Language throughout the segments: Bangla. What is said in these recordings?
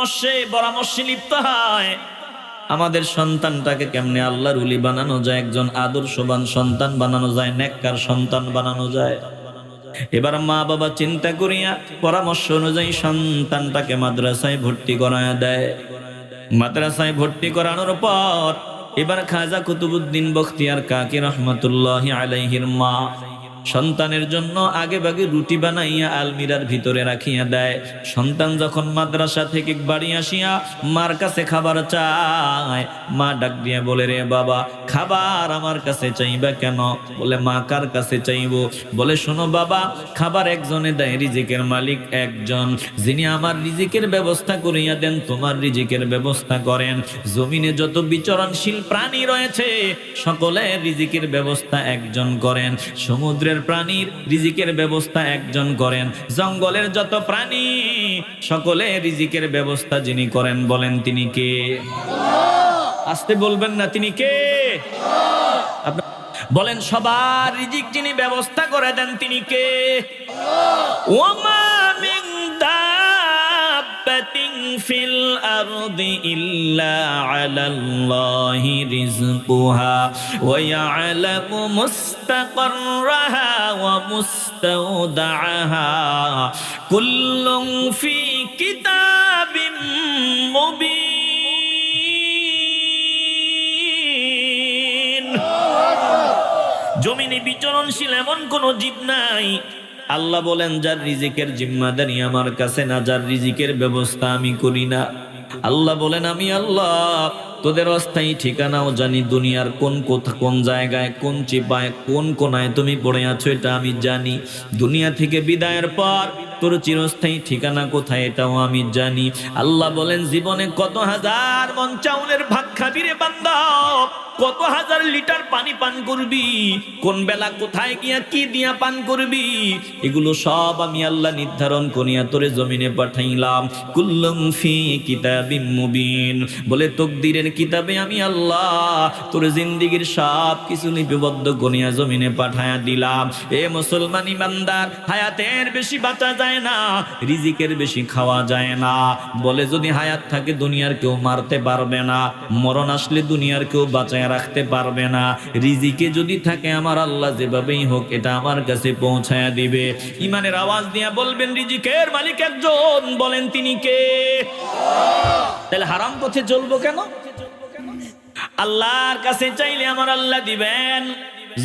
পরামর্শে পরামর্শে লিপ্ত হয়। আমাদের সন্তানটাকে কেমনে আল্লাহর উলি বানানো যায়, একজন আদর্শবান সন্তান বানানো যায়, নেককার সন্তান বানানো যায়। এবার মা বাবা চিন্তা করিয়া পরামর্শ অনুযায়ী সন্তানটাকে মাদ্রাসায় ভর্তি করায় দেয়। মাদ্রাসায় ভর্তি করানোর পর এবার খাজা কুতুবুদ্দিন বখতিয়ার কাকি রহমতুল্লাহ আলাইহির মা সন্তানের জন্য আগে ভাগে রুটি বানাইয়া আলমিরার ভিতরে রাখিয়া দেয়। সন্তান যখন মাদ্রাসা থেকে বাড়ি আসিয়া মার কাছে খাবার চায়, মা ডাক দিয়ে বলে, রে বাবা, খাবার আমার কাছে চাইবা কেন? বলে, মা কার কাছে চাইব? বলে, শোনো বাবা, খাবার একজনে দেয়, রিজিকের মালিক একজন। যিনি আমার রিজিকের ব্যবস্থা করিয়া দেন, তোমার রিজিকের ব্যবস্থা করেন। জমিনে যত বিচরণশীল প্রাণী রয়েছে সকলে রিজিকের ব্যবস্থা একজন করেন। সমুদ্রের প্রাণীর রিজিকের ব্যবস্থা একজন করেন। জঙ্গলের যত প্রাণী সকলে রিজিকের ব্যবস্থা যিনি করেন বলেন তিনি কে? আসতে বলবেন না, তিনি কে? বলেন, সবার রিজিক যিনি ব্যবস্থা করে দেন তিনি কে? ওমা ফিল আরদি ইল্লা আলাল্লাহি রিজকুহা ওয়া ইয়ালামু মুস্তাকাররাহা ওয়া মুস্তাওদাআহা কুল্লুন ফি কিতাবিম মুবিন। জমিনে বিচরণশীল এমন কোন জীব নাই আল্লাহ বলেন, যার রিজিকের জিম্মাদারি আমার কাছে না, যার রিজিকের ব্যবস্থা আমি করি না। আল্লাহ বলেন, আমি আল্লাহ তোদের অস্থায়ী ঠিকানাও জানি দুনিয়ার কোন কোথা, কোন জায়গায়, কোন চিপায়, কোন কোনায় তুমি পড়ে আছো এটা আমি জানি। দুনিয়া থেকে বিদায়ের পর তোর চিরস্থায়ী ঠিকানা কোথায় এটাও আমি জানি। আল্লাহ বলেন, জীবনে কত হাজার মন চাউলের ভাত খাবি রে কত হাজার লিটার পানি পান করবি? কোন বেলা কোথায় গিয়া কি দিয়া পান করবি? এগুলো সব আমি আল্লাহ নির্ধারণ করিয়া তোরে জমিনে পাঠাইলাম। কুল্লম ফি কিতাবিম মুবিন। বলে তকদিরের কিতাবে আমি আল্লাহ তোর জিন্দিগির সব কিছু লিপিবদ্ধ করিয়া জমিনে পাঠায়া দিলাম। এ মুসলমান ইমানদার, হায়াতের বেশি বাঁচা যায় না, রিজিকের বেশি খাওয়া যায় না। বলে যদি হায়াত থাকে দুনিয়ার কেউ মারতে পারবে না, মরণ আসলে দুনিয়ার কেউ বাঁচায় রাখতে পারবে না। রিজিকে যদি থাকে আমার আল্লাহ যেভাবেই হোক এটা আমার কাছে পৌঁছায়া দিবে। ইমানের আওয়াজ দিয়া বলবেন, রিজিকের মালিক একজন। বলেন, তিনি কে? তাহলে হারাম পথে চলবো কেন? আল্লাহর কাছে চাইলে আমার আল্লাহ দিবেন।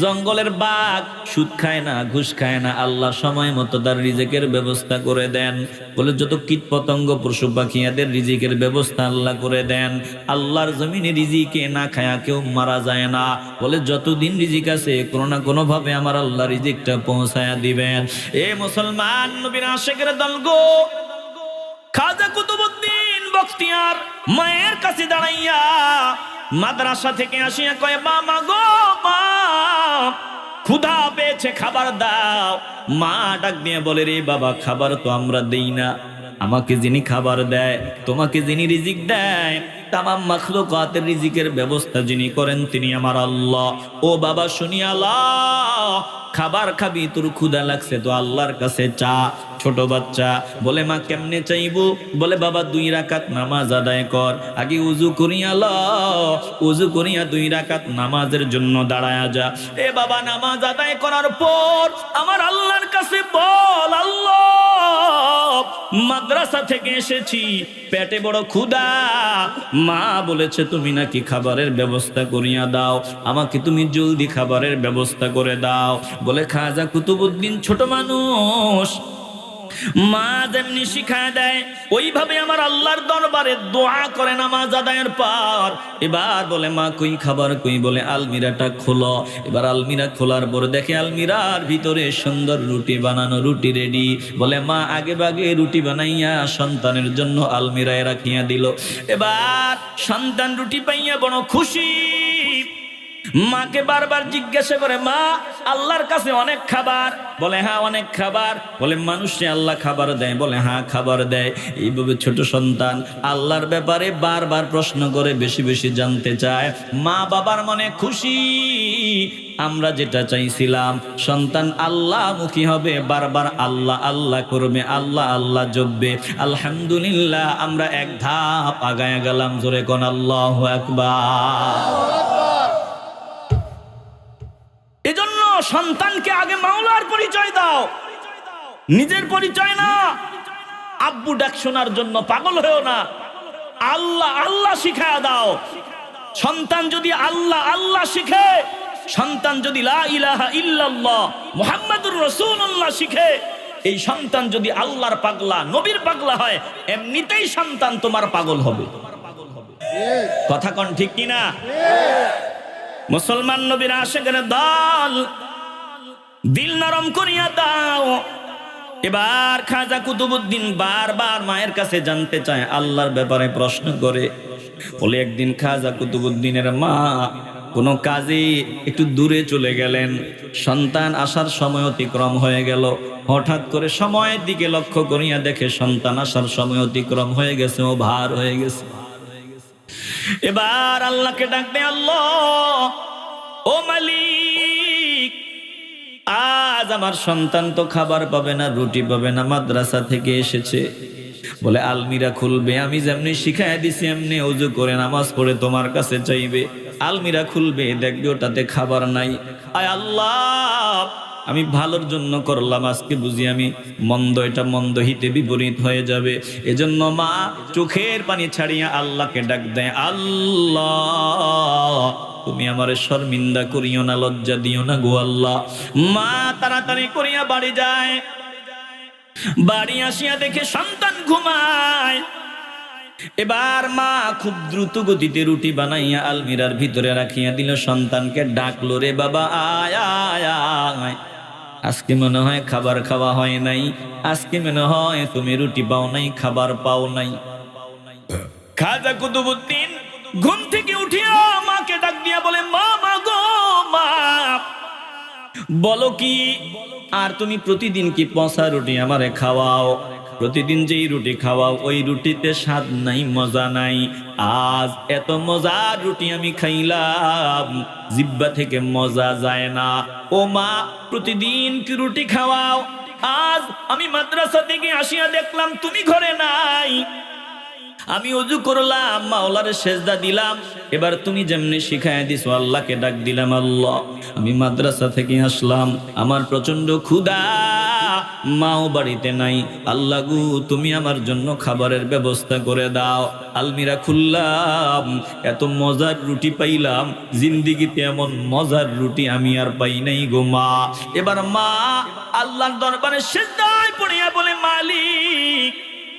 জঙ্গলের বাঘ সুদ খায় না, ঘুষ খায় না, আল্লাহ সময় মতো তার রিজিকের ব্যবস্থা করে দেন। বলে, যত কীট পতঙ্গ, পশু পাখি, এদের রিজিকের ব্যবস্থা আল্লাহ করে দেন। আল্লাহর জমিনে রিজিকে না খায়া কেউ মারা যায় না। বলে, যতদিন রিজিক আছে, কোনো না কোনোভাবে আমার আল্লাহ রিজিকটা পৌঁছায়া দিবেন। এ মুসলমান নবীর আশেকের দল গো খাজা কুতুবুদ্দিন বখতিয়ার মায়ের কাছে দাঁড়াইয়া মাদ্রাসা থেকে আসিয়া কয়ে মামা গো, মা, ক্ষুধা পেয়েছে, খাবার দাও। মা ডাক দিয়ে বলে, রে বাবা, খাবার তো আমরা দেই না। আমাকে যিনি খাবার দেয়, তোমাকে যিনি রিজিক দেয়, তামাম মাখলুকাতের রিজিকের ব্যবস্থা যিনি করেন তিনি আমার আল্লাহ। ও বাবা শুনি আল্লাহ খাবার খাবি, তোর ক্ষুদা লাগছে তো আল্লাহর কাছে চা, ছোট বাচ্চা। বলে, মা, কেমনে চাইব? বলে, বাবা, দুই রাকাত নামাজ আদায় কর। আগে উজু করিয়া ল, উজু করিয়া দুই রাকাত নামাজের জন্য দাঁড়ায়া যা। এ বাবা, নামাজ আদায় করার পর আমার আল্লাহর কাছে বল, আল্লাহ! মাদ্রাসা থেকে এসেছি। পেটে বড় ক্ষুদা মা বলেছে, তুমি নাকি খাবারের ব্যবস্থা করিয়া দাও। আমাকে তুমি জলদি খাবারের ব্যবস্থা করে দাও। বলে, খাজা কুতুবুদ্দিন ছোট মানুষ মা যেমনি শিখায় দেয়, ওইভাবে আমার আল্লাহর দরবারে দোয়া করে নামাজ আদায়ের পর। এবার বলে, মা, কই খাবার? কই? বলে, আলমিরাটা খোলো। এবার আলমিরা খোলার পর দেখে আলমিরার ভিতরে সুন্দর রুটি বানানো রুটি রেডি। বলে, মা, আগে বাগে রুটি বানাইয়া সন্তানের জন্য আলমিরায় রাখিয়া দিল। এবার সন্তান রুটি পাইয়া বড় খুশি। মাকে বারবার জিজ্ঞাসা করে, মা, আল্লাহর কাছে অনেক খাবার? বলে হ্যাঁ অনেক খাবার। বলে, মানুষে আল্লাহ খাবার দেয়। বলে হ্যাঁ খাবার দেয়। এইভাবে ছোট সন্তান আল্লাহর ব্যাপারে বারবার প্রশ্ন করে, বেশি বেশি জানতে চায়। মা বাবার মনে খুশি, আমরা যেটা চাইছিলাম, সন্তান আল্লাহ মুখী হবে, বারবার আল্লাহ আল্লাহ করবে, আল্লাহ আল্লাহ জপবে। আলহামদুলিল্লাহ, আমরা এক ধাপ আগায় গেলাম, জোরে কোন আল্লাহ একবার সন্তানকে আগে মাওলার পরিচয় দাও। নিজের পরিচয় না। আব্বু ডাক শোনার জন্য পাগল হয়েও না। আল্লাহ আল্লাহ শিখায়া দাও। সন্তান যদি আল্লাহ আল্লাহ শিখে, সন্তান যদি লা ইলাহা ইল্লাল্লাহ, মুহাম্মাদুর রাসূলুল্লাহ শিখে, এই সন্তান যদি আল্লাহর পাগলা, নবীর পাগলা হয়, এমনিতেই সন্তান তোমার পাগল হবে। কথা কন ঠিক কিনা? মুসলমান নবীর আশেকের দল দিল নরম করিয়া দাও। এবার খাজা কুতুবুদ্দিন বারবার মায়ের কাছে জানতে চায়, আল্লাহর ব্যাপারে প্রশ্ন করে। বলে, একদিন খাজা কুতুবুদ্দিনের মা কোনো কাজে একটু দূরে চলে গেলেন। সন্তান আসার সময় অতিক্রম হয়ে গেল। হঠাৎ করে সময়ের দিকে লক্ষ্য করিয়া দেখে সন্তান আসার সময় অতিক্রম হয়ে গেছে ও ভার হয়ে গেছে। এবার আল্লাহকে ডাকবে আল্লাহ, ও মালিক আজ আমার সন্তান তো খাবার পাবে না, রুটি পাবে না, মাদ্রাসা থেকে এসেছে। বলে, আলমিরা খুলবে, আমি যেমনি শিখাই দিছি, এমনি উজু করে নামাজ পড়ে তোমার কাছে চাইবে। আলমিরা খুলবে, দেখবে ওটাতে খাবার নাই। আয় আল্লাহ! আমি ভালোর জন্য করলাম, আজকে বুঝি আমি মন্দ, এটা মন্দ হিতে বিপরীত হয়ে যাবে। এজন্য মা চোখের পানি ছাড়িয়া আল্লাহকে ডাক দেয়, আল্লাহ, তুমি আমার শর্মিন্দা করিও না, লজ্জা দিও না গো আল্লাহ। মা তাড়াতাড়ি করিয়া বাড়ি যায়। বাড়ি আসিয়া দেখে সন্তান ঘুমায়। এবার মা খুব দ্রুত গতিতে রুটি বানাইয়া আলমিরার ভিতরে রাখিয়া দিল, সন্তানকে ডাকলো, রে বাবা, আয় আয় আয়। আজকে মনে হয় খাবার খাওয়া হয় নাই। আজকে মনে হয় তুমি রুটি পাও নাই, খাবার পাও নাই। খাজা কুতুবুদ্দিন ঘুম থেকে উঠিয়া মাকে ডাক দিয়া বলে, মা মা গো, মা। বলো কি, আর তুমি প্রতিদিন কি পচা রুটি আমারে খাওয়াও? প্রতিদিন যেই রুটি খাওয়াও, ওই রুটিতে স্বাদ নাই, মজা নাই। আজ এত মজার রুটি আমি খাইলাম, জিব্বা থেকে মজা যায় না। ও মা, প্রতিদিন কি রুটি খাওয়াও? আজ আমি মাদ্রাসা থেকে আসিয়া দেখলাম তুমি ঘরে নাই। আমি অজু করলাম, মাওলার সেজদা দিলাম। এবার তুমি যেমনি শিখাই দিস আল্লাহকে ডাক দিলাম, আল্লাহ। আমি মাদ্রাসা থেকে আসলাম, আমার প্রচণ্ড ক্ষুধা। মাও বাড়িতে নাই। আল্লাহ গু, তুমি আমার জন্য খাবারের ব্যবস্থা করে দাও। আলমিরা খুললাম, এত মজার রুটি পাইলাম, জিন্দিগিতে এমন মজার রুটি আমি আর পাই নাই গো মা। এবার মা আল্লাহর দরবারে সেজদায় পড়িয়া বলে, মালিক